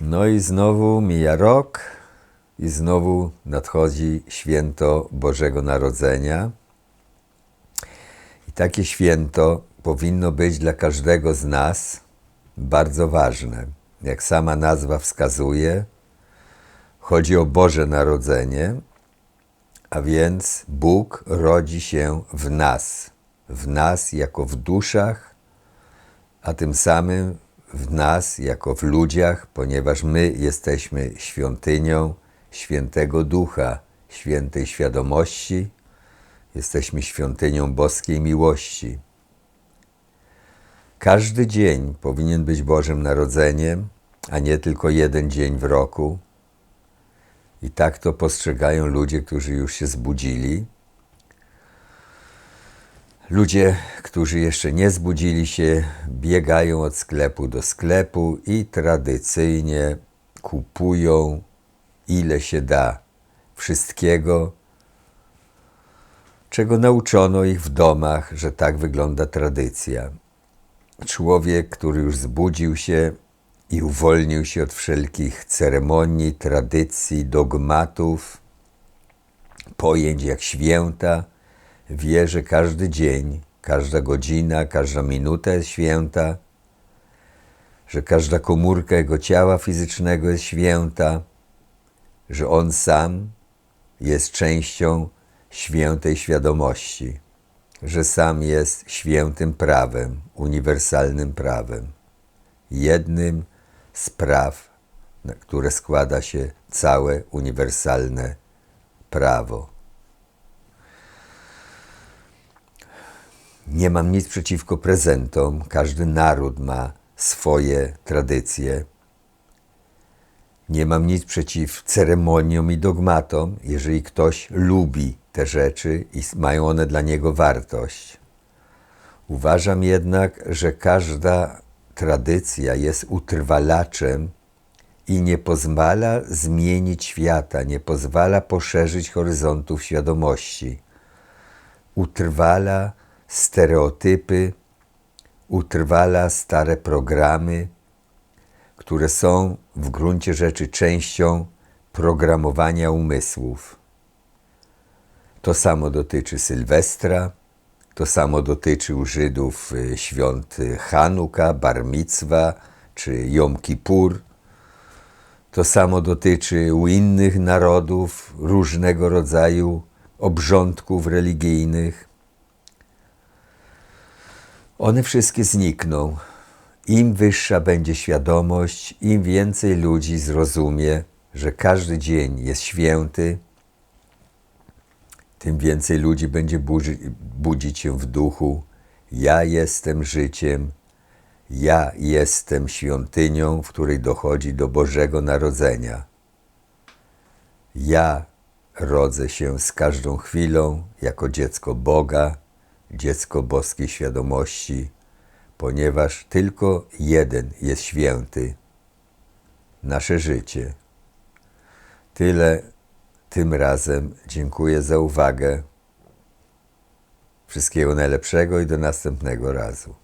No i znowu mija rok i znowu nadchodzi święto Bożego Narodzenia. I takie święto powinno być dla każdego z nas bardzo ważne. Jak sama nazwa wskazuje, chodzi o Boże Narodzenie, a więc Bóg rodzi się w nas, w nas jako w duszach, a tym samym w nas jako w ludziach, ponieważ my jesteśmy świątynią świętego ducha, świętej świadomości, jesteśmy świątynią boskiej miłości. Każdy dzień powinien być Bożym Narodzeniem, a nie tylko jeden dzień w roku. I tak to postrzegają ludzie, którzy już się zbudzili. Ludzie, którzy jeszcze nie zbudzili się, biegają od sklepu do sklepu i tradycyjnie kupują ile się da wszystkiego, czego nauczono ich w domach, że tak wygląda tradycja. Człowiek, który już zbudził się i uwolnił się od wszelkich ceremonii, tradycji, dogmatów, pojęć jak święta, wie, że każdy dzień, każda godzina, każda minuta jest święta, że każda komórka jego ciała fizycznego jest święta, że on sam jest częścią świętej świadomości, że sam jest świętym prawem, uniwersalnym prawem, jednym z praw, na które składa się całe uniwersalne prawo. Nie mam nic przeciwko prezentom. Każdy naród ma swoje tradycje. Nie mam nic przeciw ceremoniom i dogmatom, jeżeli ktoś lubi te rzeczy i mają one dla niego wartość. Uważam jednak, że każda tradycja jest utrwalaczem i nie pozwala zmienić świata, nie pozwala poszerzyć horyzontów świadomości. Utrwala stereotypy, utrwala stare programy, które są w gruncie rzeczy częścią programowania umysłów. To samo dotyczy Sylwestra, to samo dotyczy u Żydów y, świąt Hanuka, Bar Mitzwa czy Jom Kippur. To samo dotyczy u innych narodów różnego rodzaju obrządków religijnych. One wszystkie znikną. Im wyższa będzie świadomość, im więcej ludzi zrozumie, że każdy dzień jest święty, tym więcej ludzi będzie budzi, budzić się w duchu. Ja jestem życiem, ja jestem świątynią, w której dochodzi do Bożego Narodzenia. Ja rodzę się z każdą chwilą jako dziecko Boga, dziecko boskiej świadomości, ponieważ tylko jeden jest święty nasze życie. Tyle tym razem dziękuję za uwagę. Wszystkiego najlepszego i do następnego razu.